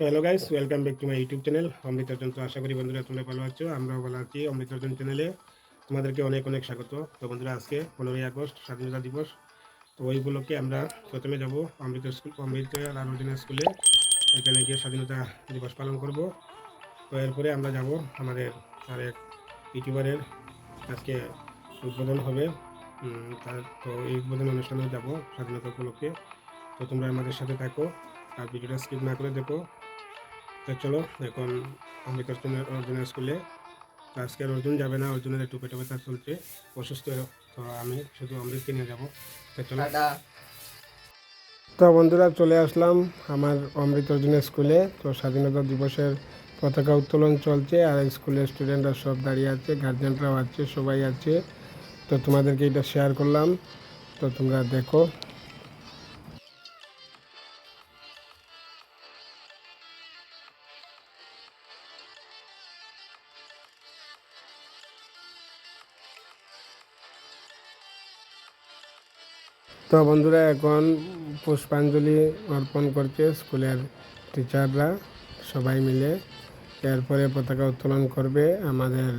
Hello guys welcome back to my YouTube channel Amrit Arjan তো আশা করি বন্ধুরা তোমরা ভালো আছো, আমরাও ভালো আছি। অমৃত অর্জন চ্যানেলে তোমাদেরকে অনেক অনেক স্বাগত। তো বন্ধুরা, আজকে পনেরোই আগস্ট, স্বাধীনতা দিবস। তো ওই উপলক্ষে আমরা প্রথমে যাব অমৃত স্কুল, অমৃত আলোচনা স্কুলে। এখানে গিয়ে স্বাধীনতা দিবস পালন করব। তো এরপরে আমরা যাব আমাদের আরেক ইউটিউবারের আজকে উদ্বোধন হবে। তার তো এই উদ্বোধন অনুষ্ঠানে যাব স্বাধীনতা উপলক্ষে। তো তোমরা আমাদের সাথে থাকো, আর ভিডিওটা স্কিপ না করে দেখো। তো চলো এখন অমৃত অর্জুনের অর্জুনের স্কুলে তো আজকে আর অর্জুন যাবে না অর্জুনের একটু পেটে ব্যথা চলছে অসুস্থ তো আমি শুধু অমৃতকে নিয়ে যাব। তো চলো। তো বন্ধুরা চলে আসলাম আমার অমৃত অর্জুনের স্কুলে তো স্বাধীনতা দিবসের পতাকা উত্তোলন চলছে আর স্কুলের স্টুডেন্টরা সব দাঁড়িয়ে আছে গার্জেনরাও আছে সবাই আছে। তো তোমাদেরকে এটা শেয়ার করলাম। তো তোমরা দেখো। তো বন্ধুরা, এখন পুষ্পাঞ্জলি অর্পণ করছে স্কুলের টিচাররা সবাই মিলে। এরপরে পতাকা উত্তোলন করবে আমাদের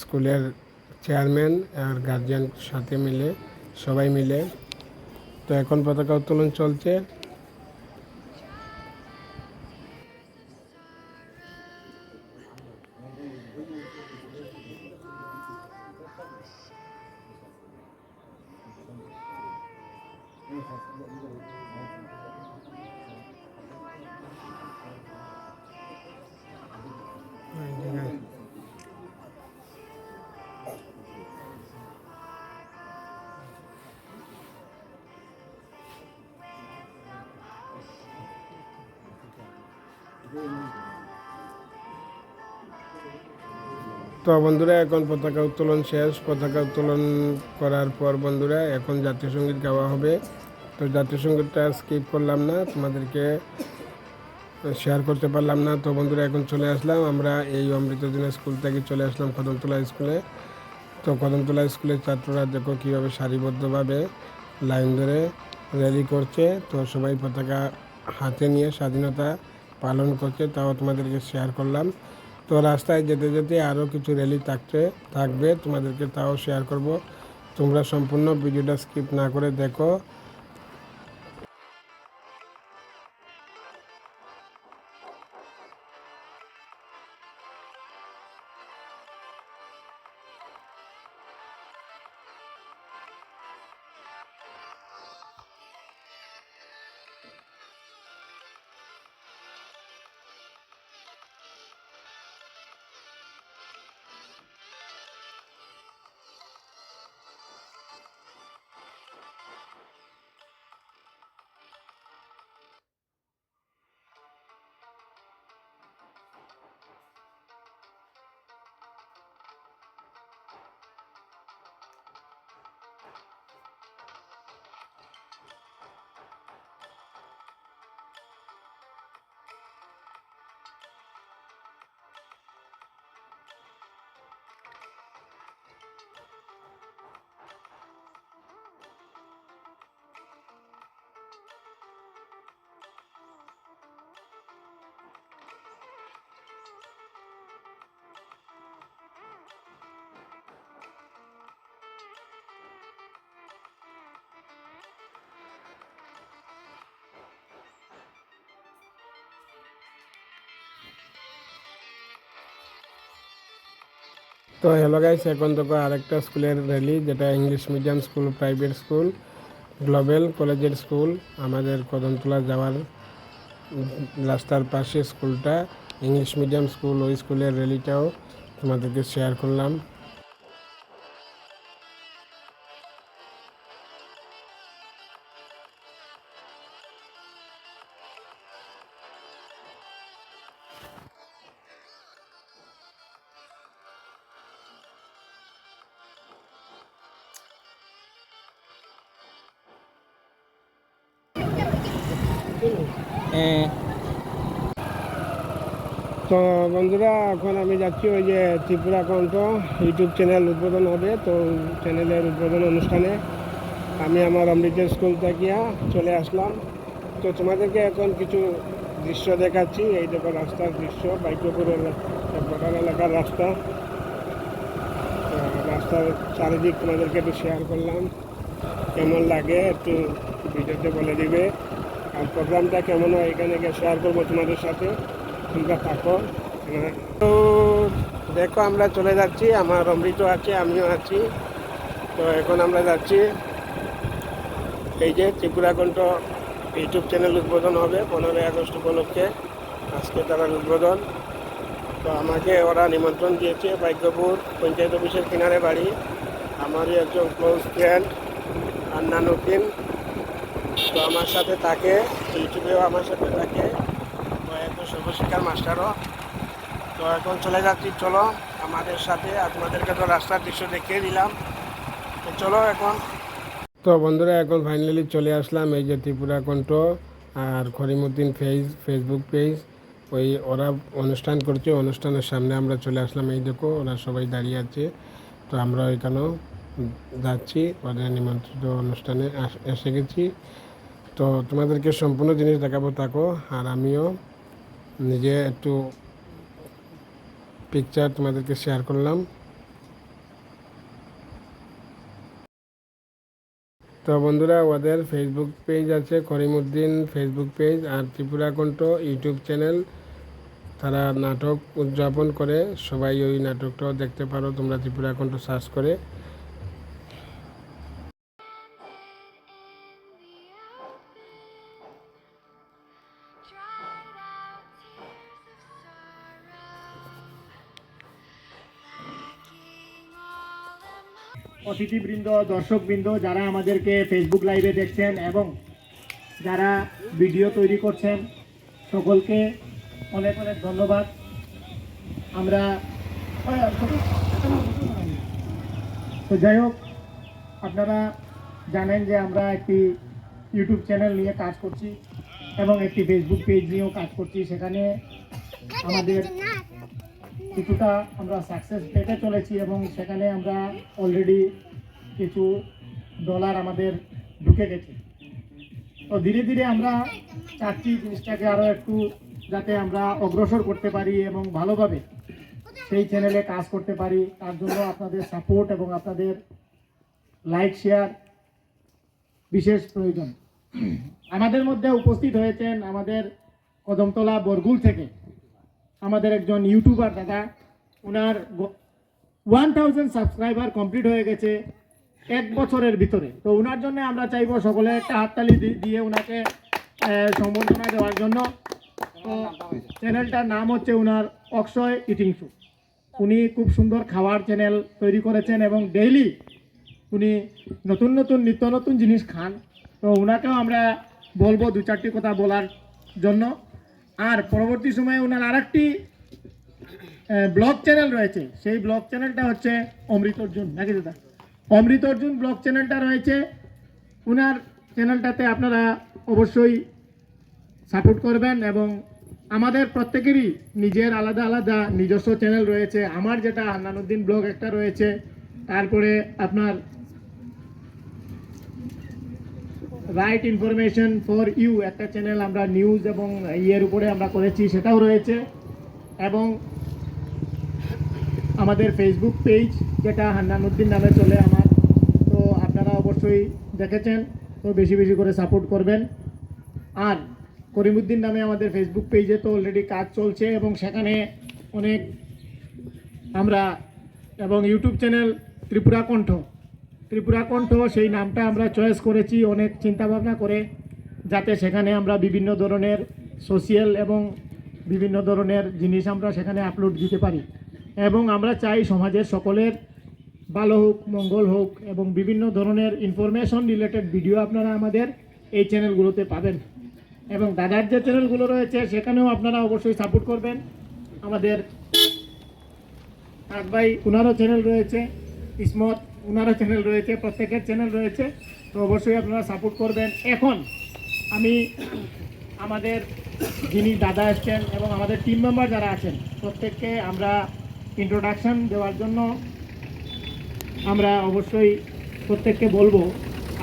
স্কুলের চেয়ারম্যান আর গার্জিয়ান সাথে মিলে, সবাই মিলে। তো এখন পতাকা উত্তোলন চলছে। তো বন্ধুরা, এখন পতাকা উত্তোলন শেষ। পতাকা উত্তোলন করার পর বন্ধুরা, এখন জাতীয় সংগীত গাওয়া হবে। তো জাতীয় সঙ্গীতটা স্কিপ করলাম না, তোমাদেরকে শেয়ার করতে পারলাম না। তো বন্ধুরা, এখন চলে আসলাম। আমরা এই অমৃত দিনের স্কুল থেকে চলে আসলাম কদমতলা স্কুলে। তো কদমতলা স্কুলের ছাত্ররা দেখো কীভাবে সারিবদ্ধভাবে লাইন ধরে র্যালি করছে। তো সবাই পতাকা হাতে নিয়ে স্বাধীনতা পালন করছে, তাও তোমাদেরকে শেয়ার করলাম। তো রাস্তায় যেতে যেতে আরও কিছু র্যালি থাকতে থাকবে, তোমাদেরকে তাও শেয়ার করব। তোমরা সম্পূর্ণ ভিডিওটা স্কিপ না করে দেখো। তো হ্যালো গাইস এখন দেখো আরেকটা স্কুলের র্যালি যেটা English medium school private school global কলেজের স্কুল আমাদের কদমতলা যাওয়ার রাস্তার পাশে স্কুলটা ইংলিশ মিডিয়াম স্কুল ওই স্কুলের র্যালিটাও তোমাদেরকে শেয়ার করলাম। তো বন্ধুরা, এখন আমি যাচ্ছি ওই যে ত্রিপুরা কণ্ঠ ইউটিউব চ্যানেল উদ্বোধন হবে। তো চ্যানেলের উদ্বোধন অনুষ্ঠানে আমি আমার অমৃতের স্কুল থেকে চলে আসলাম। তো তোমাদেরকে এখন কিছু দৃশ্য দেখাচ্ছি। এই দেখো রাস্তার দৃশ্য, বাইকপুরের বর্ডার এলাকার রাস্তা। রাস্তার চারিদিক তোমাদেরকে একটু শেয়ার করলাম। কেমন লাগে একটু ভিডিওতে বলে দিবে। আর প্রোগ্রামটা কেমন হয় এখানে শেয়ার করব তোমাদের সাথে। তোমরা থাকো। তো দেখো, আমরা চলে যাচ্ছি। আমার অমৃত আছে, আমিও আছি। তো এখন আমরা যাচ্ছি। এই যে ত্রিপুরাকণ্ঠ ইউটিউব চ্যানেল উদ্বোধন হবে, পনেরোই আগস্ট উপলক্ষে। আজকে তারা উদ্বোধন। তো আমাকে ওরা নিমন্ত্রণ দিয়েছে, ভাগ্যপুর পঞ্চায়েত অফিসের কিনারে বাড়ি। আমারই একজন ক্লোজ ফ্রেন্ড আন্নানুদ্দিন তো আমার সাথে থাকে, ইউটিউবেও আমার সাথে থাকে। তো একজন সর্বশিক্ষার মাস্টারও। তো এখন চলে যাচ্ছি, চলো আমাদের সাথে আর তো রাস্তার দৃশ্য দেখিয়ে দিলাম। তো চলো এখন। তো বন্ধুরা, এখন ফাইনালি চলে আসলাম এই যে ত্রিপুরা কণ্ঠ আর করিমুদ্দিন ফেজ ফেসবুক পেজ ওই ওরা অনুষ্ঠান করছে, অনুষ্ঠানের সামনে আমরা চলে আসলাম। এই দেখো, ওরা সবাই দাঁড়িয়ে আছে। তো আমরা এখানেও যাচ্ছি, ওদের নিমন্ত্রিত অনুষ্ঠানে এসে গেছি। তো তোমাদেরকে সম্পূর্ণ জিনিস দেখাবো থাকো আর আমিও নিজে একটু পিকচার তোমাদেরকে শেয়ার করলাম। তো বন্ধুরা, ওদের ফেসবুক পেজ আছে করিমুদ্দিন ফেসবুক পেজ আর ত্রিপুরা কণ্ঠ ইউটিউব চ্যানেল তারা নাটক উদযাপন করে, সবাই ওই নাটকটাও দেখতে পারো, তোমরা ত্রিপুরা কণ্ঠ সার্চ করে। অতিথিবৃন্দ, দর্শকবৃন্দ যারা আমাদেরকে ফেসবুক লাইভে দেখছেন এবং যারা ভিডিও তৈরি করছেন, সকলকে অনেক অনেক ধন্যবাদ। আমরা তো যাই হোক, আপনারা জানেন যে আমরা একটি ইউটিউব চ্যানেল নিয়ে কাজ করছি এবং একটি ফেসবুক পেজ নিয়েও কাজ করছি। সেখানে আমাদের কিছুটা আমরা সাকসেস পেতে চলেছি এবং সেখানে আমরা অলরেডি কিছু ডলার আমাদের ঢুকে গেছে। তো ধীরে ধীরে আমরা চাচ্ছি জিনিসটাকে আরও একটু যাতে আমরা অগ্রসর করতে পারি এবং ভালোভাবে সেই চ্যানেলে কাজ করতে পারি। তার জন্য আপনাদের সাপোর্ট এবং আপনাদের লাইক শেয়ার বিশেষ প্রয়োজন। আমাদের মধ্যে উপস্থিত হয়েছেন আমাদের কদমতলা বরগুল থেকে আমাদের একজন ইউটিউবার দাদা। ওনার ওয়ান থাউজেন্ড সাবস্ক্রাইবার কমপ্লিট হয়ে গেছে। এক বছরের ভিতরে। তো ওনার জন্য আমরা চাইব সকলে একটা হাততালি দিয়ে ওনাকে সম্বর্ধনা দেওয়ার জন্য। তো চ্যানেলটার নাম হচ্ছে ওনার অক্ষয় ইটিং শু। উনি খুব সুন্দর খাবার চ্যানেল তৈরি করেছেন এবং ডেইলি উনি নতুন নতুন, নিত্য নতুন জিনিস খান। তো ওনাকেও আমরা বলব দু চারটি কথা বলার জন্য। আর পরবর্তী সময়ে ওনার আরেকটি ব্লগ চ্যানেল রয়েছে। সেই ব্লগ চ্যানেলটা হচ্ছে অমৃত অর্জুন নাকি দাদা? অমৃত অর্জুন ব্লগ চ্যানেলটা রয়েছে। ওনার চ্যানেলটাতে আপনারা অবশ্যই সাপোর্ট করবেন এবং আমাদের প্রত্যেকেরই নিজের আলাদা আলাদা নিজস্ব চ্যানেল রয়েছে। আমার যেটা হান্নানুদ্দিন ব্লগ একটা রয়েছে, তারপরে আপনার রাইট ইনফরমেশন ফর ইউ একটা চ্যানেল আমরা নিউজ এবং ইয়ের উপরে আমরা করেছি, সেটাও রয়েছে। এবং আমাদের ফেসবুক পেজ যেটা হান্নানুদ্দিন নামে চলে আমার। তো আপনারা অবশ্যই দেখেছেন, তো বেশি বেশি করে সাপোর্ট করবেন। আর করিমুদ্দিন নামে আমাদের ফেসবুক পেজে তো অলরেডি কাজ চলছে এবং সেখানে অনেক আমরা এবং ইউটিউব চ্যানেল ত্রিপুরা কণ্ঠ। ত্রিপুরা কণ্ঠ, সেই নামটা আমরা চয়েস করেছি অনেক চিন্তাভাবনা করে, যাতে সেখানে আমরা বিভিন্ন ধরনের সোশিয়াল এবং বিভিন্ন ধরনের জিনিস আমরা সেখানে আপলোড দিতে পারি। এবং আমরা চাই সমাজের সকলের ভালো হোক, মঙ্গল হোক এবং বিভিন্ন ধরনের ইনফরমেশন রিলেটেড ভিডিও আপনারা আমাদের এই চ্যানেলগুলোতে পাবেন। এবং দাদার যে চ্যানেলগুলো রয়েছে, সেখানেও আপনারা অবশ্যই সাপোর্ট করবেন। আমাদের আট ভাই ওনারও চ্যানেল রয়েছে। ইসমত ওনারও চ্যানেল রয়েছে। প্রত্যেকের চ্যানেল রয়েছে। তো অবশ্যই আপনারা সাপোর্ট করবেন। এখন আমি আমাদের যিনি দাদা এসছেন এবং আমাদের টিম মেম্বার যারা আছেন, প্রত্যেককে আমরা ইন্ট্রোডাকশন দেওয়ার জন্য আমরা অবশ্যই প্রত্যেককে বলব।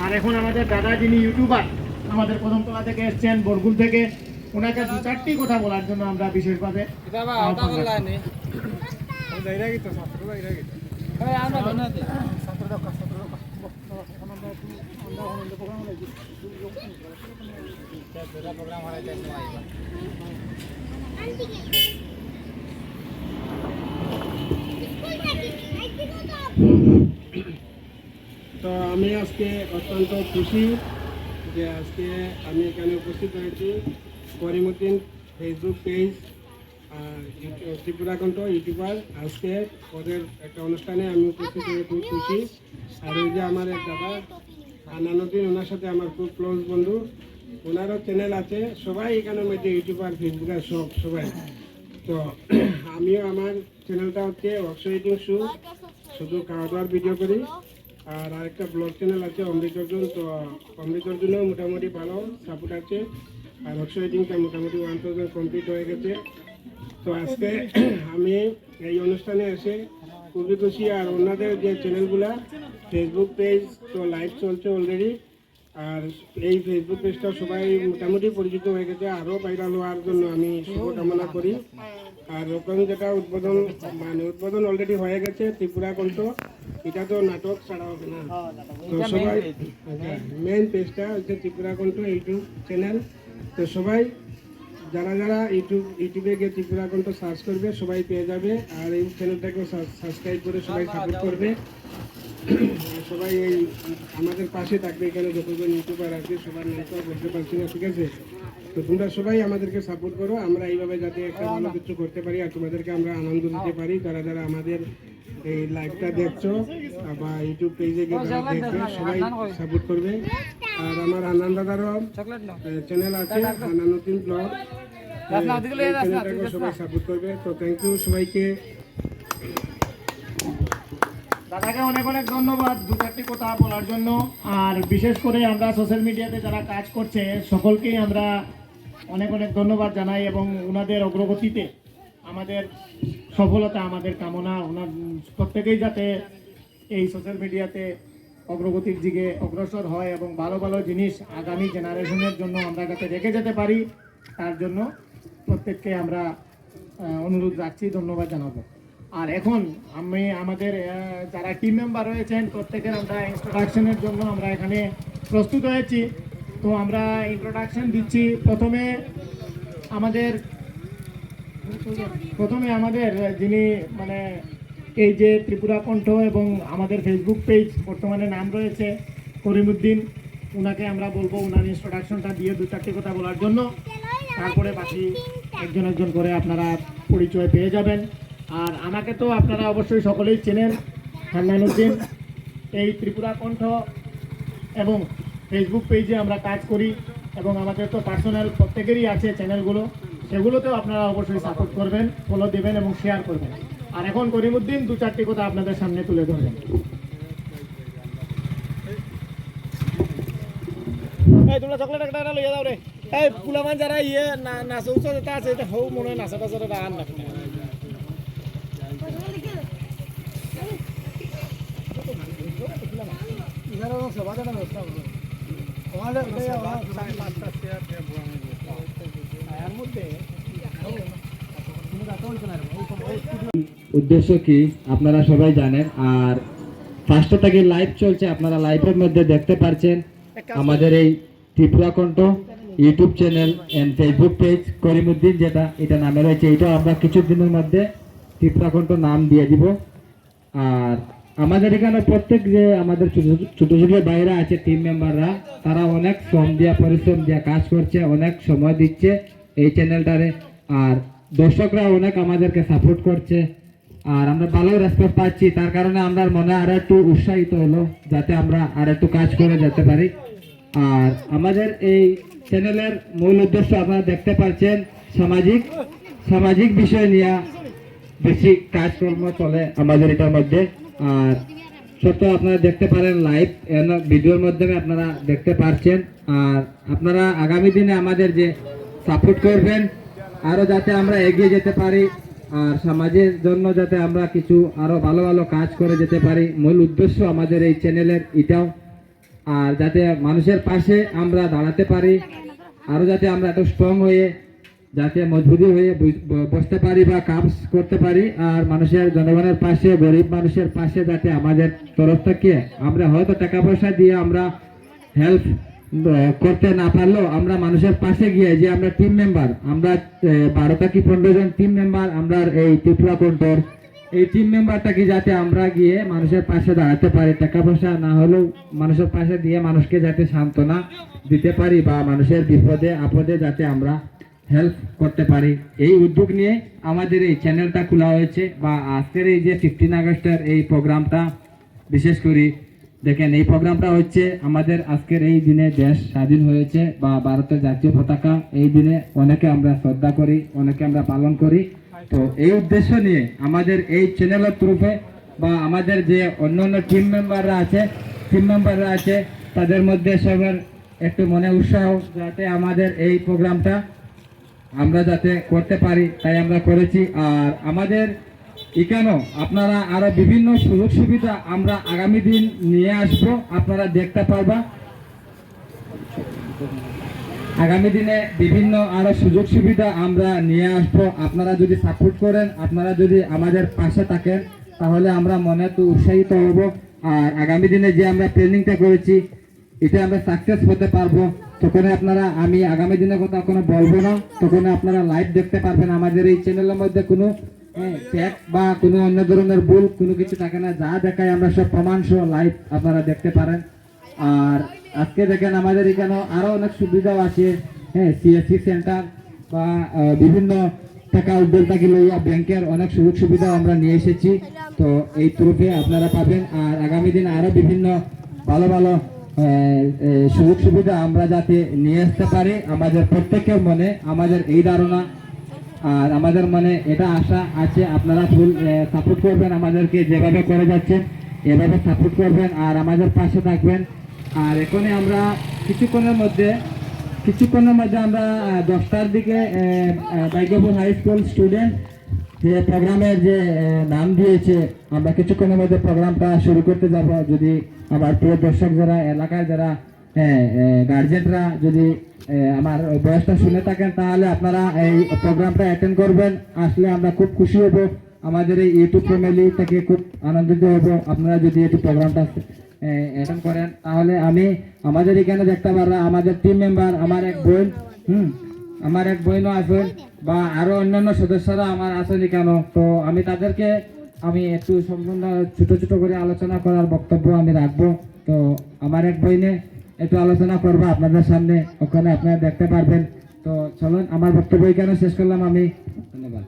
আর এখন আমাদের দাদা যিনি ইউটিউবার আমাদের কদমতলা থেকে এসছেন বরগুল থেকে ওনাকে দু চারটি কথা বলার জন্য আমরা বিশেষভাবে তো আমি আজকে অত্যন্ত খুশি যে আজকে আমি এখানে উপস্থিত হয়েছি। Karimuddin Facebook page Tripurakantha YouTuber. আজকে ওদের একটা অনুষ্ঠানে আমি উপস্থিত হয়ে খুব খুশি। আর ওই যে আমার এক দাদা আনানুদ্দিন ওনার সাথে আমার খুব ক্লোজ বন্ধু। ওনারও চ্যানেল আছে। সবাই এখানের মধ্যে ইউটিউবার ফেসবুকার সব, সবাই। তো আমিও আমার চ্যানেলটা হচ্ছে অক্সইটিং শু শুধু খাওয়া দাওয়ার ভিডিও করি। আর আরেকটা ব্লগ চ্যানেল আছে অমৃত অর্জুন তো অমৃত অর্জুনও মোটামুটি ভালো সাপোর্ট আছে। আর অক্ষয় রেটিংটা মোটামুটি ওয়ান থাউজেন্ড কমপ্লিট হয়ে গেছে। তো আজকে আমি এই অনুষ্ঠানে এসে খুবই খুশি। আর ওনাদের যে চ্যানেলগুলা ফেসবুক পেজ তো লাইভ চলছে অলরেডি আর এই ফেসবুক পেজটা সবাই মোটামুটি পরিচিত হয়ে গেছে। আরও ভাইরাল হওয়ার জন্য আমি শুভকামনা করি। আর ওখানে যেটা উদ্বোধন মানে উদ্বোধন অলরেডি হয়ে গেছে ত্রিপুরা কণ্ঠ এটা তো নাটক ছাড়া হবে না। তো সবাই মেইন পেজটা হচ্ছে ত্রিপুরা কণ্ঠ ইউটিউব চ্যানেল তো সবাই যারা যারা ইউটিউব ইউটিউবে গিয়ে ত্রিপুরা কণ্ঠ সার্চ করবে সবাই পেয়ে যাবে। আর এই চ্যানেলটাকে সাবস্ক্রাইব করে সবাই সাপোর্ট করবে। সবাই এই আমাদের পাশে থাকবে এখানে যতজন ইউটিউবার আছে সবার নাম তো বলতে পারছি না ঠিক আছে? তো তোমরা সবাই আমাদেরকে সাপোর্ট করো। আমরা এইভাবে যাতে একটা ভালো কিছু করতে পারি আর তোমাদেরকে আমরা আনন্দ দিতে পারি। যারা যারা আমাদের এই লাইভটা দেখছ বা ইউটিউব পেজে গিয়ে যারা দেখবে সবাই সাপোর্ট করবে। আর আমার আনন্দ দাদারও চ্যানেল আছে আনানুদ্দিন ব্লগ। চ্যানেলটাকে সবাই সাপোর্ট করবে। তো থ্যাংক ইউ সবাইকে। দাদাকে অনেক অনেক ধন্যবাদ দু চারটি কথা বলার জন্য। আর বিশেষ করে আমরা সোশ্যাল মিডিয়াতে যারা কাজ করছে সকলকেই আমরা অনেক অনেক ধন্যবাদ জানাই এবং ওনাদের অগ্রগতিতে আমাদের সফলতা, আমাদের কামনা ওনার প্রত্যেকেই যাতে এই সোশ্যাল মিডিয়াতে অগ্রগতির দিকে অগ্রসর হয় এবং ভালো ভালো জিনিস আগামী জেনারেশনের জন্য আমরা যাতে রেখে যেতে পারি, তার জন্য প্রত্যেককে আমরা অনুরোধ রাখছি, ধন্যবাদ জানাব। আর এখন আমি, আমাদের যারা টিম মেম্বার রয়েছেন, প্রত্যেকের আমরা ইন্ট্রোডাকশনের জন্য আমরা এখানে প্রস্তুত হয়েছি। তো আমরা ইন্ট্রোডাকশন দিচ্ছি। প্রথমে আমাদের প্রথমে আমাদের যিনি মানে এই যে ত্রিপুরা কণ্ঠ এবং আমাদের ফেসবুক পেজ বর্তমানে নাম রয়েছে করিমুদ্দিন ওনাকে আমরা বলব ওনার ইন্ট্রোডাকশনটা দিয়ে দু চারটি কথা বলার জন্য। তারপরে বাকি একজন একজন করে আপনারা পরিচয় পেয়ে যাবেন। আর আমাকে তো আপনারা অবশ্যই সকলেই চেনেন হান্নানুদ্দিন এই ত্রিপুরা কণ্ঠ এবং ফেসবুক পেজে আমরা কাজ করি এবং আমাদের তো পার্সোনাল প্রত্যেকেরই আছে চ্যানেলগুলো সেগুলোতেও আপনারা অবশ্যই সাপোর্ট করবেন ফলো দেবেন এবং শেয়ার করবেন। আর এখন করিমুদ্দিন দু চারটি কথা আপনাদের সামনে তুলে ধরবেন। এই তোমরা চকলেট একটা লইয়া রে। এই পুলামান যারা ইয়ে না নাচে উৎসব যেটা আছে এটা হৌ মনে হয় নাচা টাচা আন না। উদ্দেশ্য কি? আপনারা সবাই জানেন। আর ফার্স্টে থেকে লাইভ চলছে, আপনারা লাইভের মধ্যে দেখতে পারছেন আমাদের এই Tripura Kantha YouTube channel and Facebook page Karimuddin যেটা, এটা নামে রয়েছে। এটা আমরা কিছুদিনের মধ্যে ত্রিপুরা কণ্ঠ নাম দিয়ে দিব। আর আমাদের এখানে প্রত্যেক যে আমাদের ছোট ছোট বাইরা আছে টিম মেম্বাররা তারা অনেক শ্রম দিয়া, পরিশ্রম দিয়া কাজ করছে, অনেক সময় দিচ্ছে এই চ্যানেলটারে আর দর্শকরা অনেক আমাদেরকে সাপোর্ট করছে। আর আমরা ভালো রেসপন্স পাচ্ছি। তার কারণে আমরা মনে আরও একটু উৎসাহিত হলো, যাতে আমরা আর একটু কাজ করে যেতে পারি। আর আমাদের এই চ্যানেলের মূল উদ্দেশ্য আপনারা দেখতে পাচ্ছেন, সামাজিক সামাজিক বিষয় নিয়ে বেশি কাজকর্ম চলে আমাদের এটার মধ্যে। সত্য আপনারা দেখতে পারেন লাইভ ভিডিওর মাধ্যমে আপনারা দেখতে পারছেন। আর আপনারা আগামী দিনে আমাদের যে সাপোর্ট করবেন আরও যাতে আমরা এগিয়ে যেতে পারি, আর সমাজের জন্য যাতে আমরা কিছু আরও ভালো ভালো কাজ করে যেতে পারি, মূল উদ্দেশ্য আমাদের এই চ্যানেলের এটাও। আর যাতে মানুষের পাশে আমরা দাঁড়াতে পারি আরও যাতে আমরা এত স্ট্রং হয়ে যাতে মজবুতি হয়ে বসতে পারি বা কাজ করতে পারি, আর মানুষের জনগণের পাশে, গরিব মানুষের পাশে যাতে আমাদের তরফ থেকে আমরা হয়তো টাকা পয়সা দিয়ে আমরা হেল্প করতে না পারলেও আমরা মানুষের পাশে গিয়ে যে আমরা টিম মেম্বার আমরা বারোটা কি পনেরো জন টিম মেম্বার আমরা এই ত্রিপুরা কন্ট্রোল, এই টিম মেম্বারটাকে যাতে আমরা গিয়ে মানুষের পাশে দাঁড়াতে পারি টাকা পয়সা না হলেও মানুষের পাশে দিয়ে মানুষকে যাতে সান্ত্বনা দিতে পারি বা মানুষের বিপদে, আপদে যাতে আমরা হেল্প করতে পারি। এই উদ্যোগ নিয়ে আমাদের এই চ্যানেলটা খোলা হয়েছে বা আজকের এই যে ফিফটিন আগস্টের এই প্রোগ্রামটা, বিশেষ করে দেখেন, এই প্রোগ্রামটা হচ্ছে আমাদের আজকের এই দিনে দেশ স্বাধীন হয়েছে বা ভারতের জাতীয় পতাকা। এই দিনে অনেকে আমরা শ্রদ্ধা করি, অনেকে আমরা পালন করি। তো এই উদ্দেশ্য নিয়ে আমাদের এই চ্যানেলের তরফে বা আমাদের যে অন্য অন্য টিম মেম্বাররা আছে টিম মেম্বাররা আছে, তাদের মধ্যে সবার একটু মনে উৎসাহ যাতে আমাদের এই প্রোগ্রামটা আমরা যাতে করতে পারি, তাই আমরা করেছি। আর আমাদের এখানেও আপনারা আরও বিভিন্ন সুযোগ সুবিধা আমরা আগামী দিন নিয়ে আসব। আপনারা দেখতে পারবা। আগামী দিনে বিভিন্ন আরও সুযোগ সুবিধা আমরা নিয়ে আসব। আপনারা যদি সাপোর্ট করেন, আপনারা যদি আমাদের পাশে থাকেন, তাহলে আমরা মনে তো উৎসাহিত হব। আর আগামী দিনে যে আমরা ট্রেনিংটা করেছি, এটা আমরা সাকসেস হতে পারব। তখন আপনারা, আমি আগামী দিনের কথা কোনো বলব না। তখন আপনারা লাইভ দেখতে পারবেন। আমাদের এই চ্যানেলের মধ্যে কোনো ট্যাগ বা কোনো অন্য ধরনের ভুল, কোনো কিছু থাকে না। যা দেখায় আমরা সব প্রমাণ সহ লাইভ আপনারা দেখতে পারেন। আর আজকে দেখেন আমাদের এখানে আরও অনেক সুবিধাও আছে। হ্যাঁ সিএসসি সেন্টার বা বিভিন্ন টাকা উদ্যোক্তাকে লইয়া ব্যাংকের অনেক সুযোগ সুবিধা আমরা নিয়ে এসেছি। তো এই তরফে আপনারা পাবেন। আর আগামী দিন আরও বিভিন্ন ভালো ভালো সুযোগ সুবিধা আমরা যাতে নিয়ে আসতে পারি, আমাদের প্রত্যেকের মনে, আমাদের এই ধারণা, আর আমাদের মনে এটা আশা আছে, আপনারা ফুল সাপোর্ট করবেন আমাদেরকে যেভাবে করে যাচ্ছেন, এভাবে সাপোর্ট করবেন, আর আমাদের পাশে থাকবেন। আর এখানে আমরা কিছুক্ষণের মধ্যে কিছুক্ষণের মধ্যে আমরা দশটার দিকে বাইকপুর হাই স্কুল স্টুডেন্ট যে প্রোগ্রামের যে নাম দিয়েছে, আমরা কিছুক্ষণের মধ্যে প্রোগ্রামটা শুরু করতে যাব। যদি আমার প্রিয় দর্শক যারা, এলাকার যারা গার্জেনরা যদি আমার বয়সটা শুনে থাকেন, তাহলে আপনারা এই প্রোগ্রামটা অ্যাটেন্ড করবেন। আসলে আমরা খুব খুশি হব। আমাদের এই ইউটিউব ফ্যামিলি থেকে খুব আনন্দিত হব। আপনারা যদি এই প্রোগ্রামটা অ্যাটেন্ড করেন, তাহলে আমি আমাদের এখানে দেখতে পারলাম, আমাদের টিম মেম্বার আমার এক বোন, হুম, আমার এক বোনও আছেন। বা আরও অন্যান্য সদস্যরা আমার আছেন কেন তো আমি তাদেরকে আমি একটু সম্পূর্ণ ছোট ছোট করে আলোচনা করার বক্তব্য আমি রাখব। তো আমার এক বইনে একটু আলোচনা করব আপনাদের সামনে, ওখানে আপনারা দেখতে পারবেন। তো চলুন, আমার বক্তব্য এখানে শেষ করলাম আমি। ধন্যবাদ।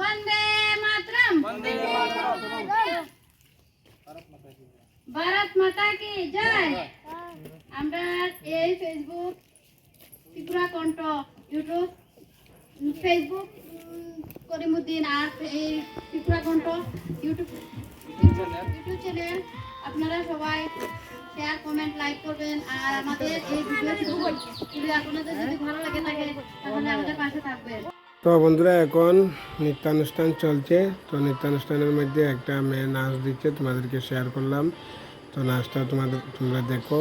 বন্দে মাতরম। ভারত মাতা কি জয়। আমরা এই Facebook Tripura Kantha YouTube Facebook Karimuddin আর এই Tripura Kantha YouTube YouTube channel আপনারা সবাই শেয়ার কমেন্ট লাইক করবেন। আর আমাদের এই ভিডিও আপনাদের যদি ভালো লাগে থাকে তাহলে আমাদের পাশে থাকবেন। তো বন্ধুরা, এখন নৃত্যানুষ্ঠান চলছে। তো নৃত্যানুষ্ঠানের মধ্যে একটা মেয়ে নাচ দিচ্ছে, তোমাদেরকে শেয়ার করলাম। তো নাচটা তোমাদের, তোমরা দেখো।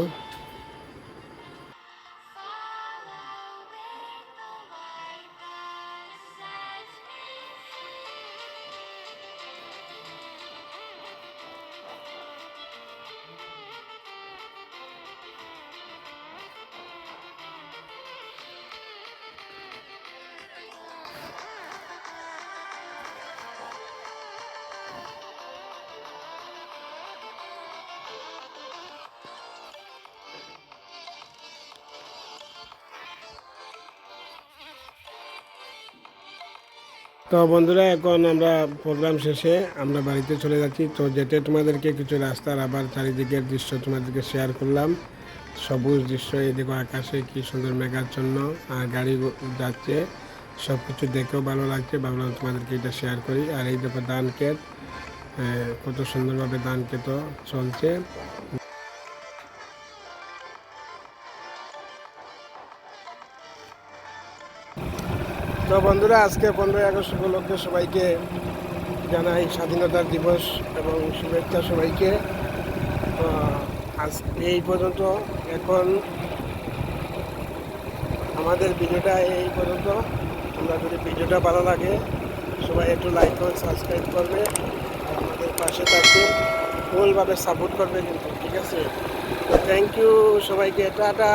তো বন্ধুরা, এখন আমরা প্রোগ্রাম শেষে আমরা বাড়িতে চলে যাচ্ছি। তো যেতে তোমাদেরকে কিছু রাস্তার আবার চারিদিকের দৃশ্য তোমাদেরকে শেয়ার করলাম। সবুজ দৃশ্য, এদিকে আকাশে কি সুন্দর মেঘাচ্ছন্ন, আর গাড়ি যাচ্ছে। সব কিছু দেখেও ভালো লাগছে, ভাবলাম তোমাদেরকে এটা শেয়ার করি। আর এই দেখো ধান কত সুন্দরভাবে ধান ক্ষেত চলছে। তো বন্ধুরা, আজকে পনেরোই আগস্ট উপলক্ষে সবাইকে জানাই স্বাধীনতা দিবস এবং শুভেচ্ছা সবাইকে। আজ এই পর্যন্ত, এখন আমাদের ভিডিওটা এই পর্যন্ত। তোমরা যদি ভিডিওটা ভালো লাগে, সবাই একটু লাইক করে সাবস্ক্রাইব করবে আমাদের পাশে থাকবে ফুলভাবে সাপোর্ট করবে কিন্তু, ঠিক আছে? থ্যাংক ইউ সবাইকে, টাটা!